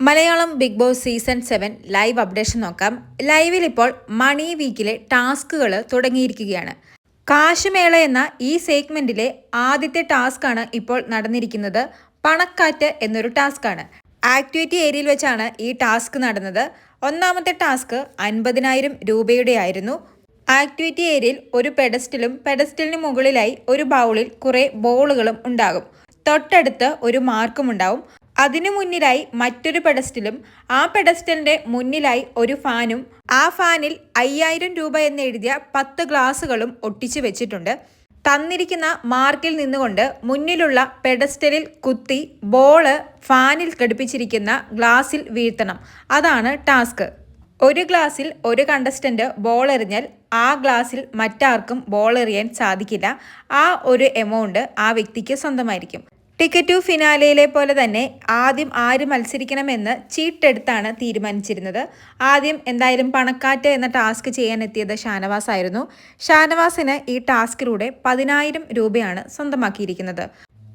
Malayalam Bigg Boss season seven live updation നോക്കാം. ലൈവിൽ ഇപ്പോൾ മണി വീക്കിലെ ടാസ്കുകൾ തുടങ്ങിയിരിക്കുകയാണ്. കാശുമേള എന്ന ഈ സെഗ്മെന്റിലെ ആദ്യത്തെ ടാസ്ക്കാണ് ഇപ്പോൾ നടന്നിരിക്കുന്നത്. പണക്കാറ്റ് എന്നൊരു ടാസ്ക്കാണ് ആക്ടിവിറ്റി ഏരിയയിൽ വെച്ചാണ് ഈ ടാസ്ക് നടന്നത്. ഒന്നാമത്തെ ടാസ്ക് അൻപതിനായിരം രൂപയുടെ ആയിരുന്നു. ആക്ടിവിറ്റി ഏരിയയിൽ ഒരു പെഡസ്റ്റലും പെഡസ്റ്റിലിന് മുകളിലായി ഒരു ബൗളിൽ കുറേ ബോളുകളും ഉണ്ടാകും. തൊട്ടടുത്ത് ഒരു മാർക്കും ഉണ്ടാവും. അതിനു മുന്നിലായി മറ്റൊരു പെഡസ്റ്റലും ആ പെഡസ്റ്റലിന്റെ മുന്നിലായി ഒരു ഫാനും ആ ഫാനിൽ അയ്യായിരം രൂപ എന്ന് എഴുതിയ പത്ത് ഗ്ലാസുകളും ഒട്ടിച്ചു വെച്ചിട്ടുണ്ട്. തന്നിരിക്കുന്ന മാർക്കിൽ നിന്നുകൊണ്ട് മുന്നിലുള്ള പെഡസ്റ്റലിൽ കുത്തി ബോൾ ഫാനിൽ ഘടിപ്പിച്ചിരിക്കുന്ന ഗ്ലാസിൽ വീഴ്ത്തണം. അതാണ് ടാസ്ക് ഒരു ഗ്ലാസ്സിൽ ഒരു കണ്ടസ്റ്റന്റ് ബോൾ എറിഞ്ഞാൽ ആ ഗ്ലാസ്സിൽ മറ്റാർക്കും ബോൾ എറിയാൻ സാധിക്കില്ല. ആ ഒരു എമൗണ്ട് ആ വ്യക്തിക്ക് സ്വന്തമായിരിക്കും. ടിക്കറ്റ് ടു ഫിനാലയിലെ പോലെ തന്നെ ആദ്യം ആര് മത്സരിക്കണമെന്ന് ചീട്ടെടുത്താണ് തീരുമാനിച്ചിരുന്നത്. ആദ്യം എന്തായാലും പണക്കാറ്റ് എന്ന ടാസ്ക് ചെയ്യാൻ എത്തിയത് ഷാനവാസ് ആയിരുന്നു ഷാനവാസിന് ഈ ടാസ്കിലൂടെ പതിനായിരം രൂപയാണ് സ്വന്തമാക്കിയിരിക്കുന്നത്.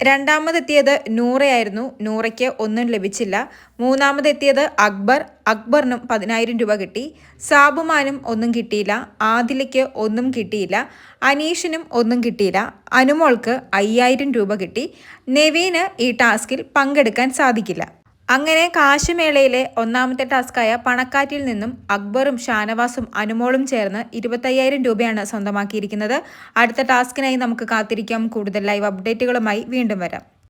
രണ്ടാമതെത്തിയത് നൂറയായിരുന്നു. നൂറയ്ക്ക് ഒന്നും ലഭിച്ചില്ല. മൂന്നാമതെത്തിയത് അക്ബർ. അക്ബറിനും പതിനായിരം രൂപ കിട്ടി. സാബുമാനും ഒന്നും കിട്ടിയില്ല. ആദിലയ്ക്ക് ഒന്നും കിട്ടിയില്ല. അനീഷിനും ഒന്നും കിട്ടിയില്ല. അനുമോൾക്ക് അയ്യായിരം രൂപ കിട്ടി. നെവീന് ഈ ടാസ്കിൽ പങ്കെടുക്കാൻ സാധിക്കില്ല. അങ്ങനെ കാശുമേളയിലെ ഒന്നാമത്തെ ടാസ്കായ പണക്കാറ്റിൽ നിന്നും അക്ബറും ഷാനവാസും അനുമോളും ചേർന്ന് ഇരുപത്തയ്യായിരം രൂപയാണ് സ്വന്തമാക്കിയിരിക്കുന്നത്. അടുത്ത ടാസ്കിനായി നമുക്ക് കാത്തിരിക്കാം. കൂടുതൽ ലൈവ് അപ്ഡേറ്റുകളുമായി വീണ്ടും വരാം.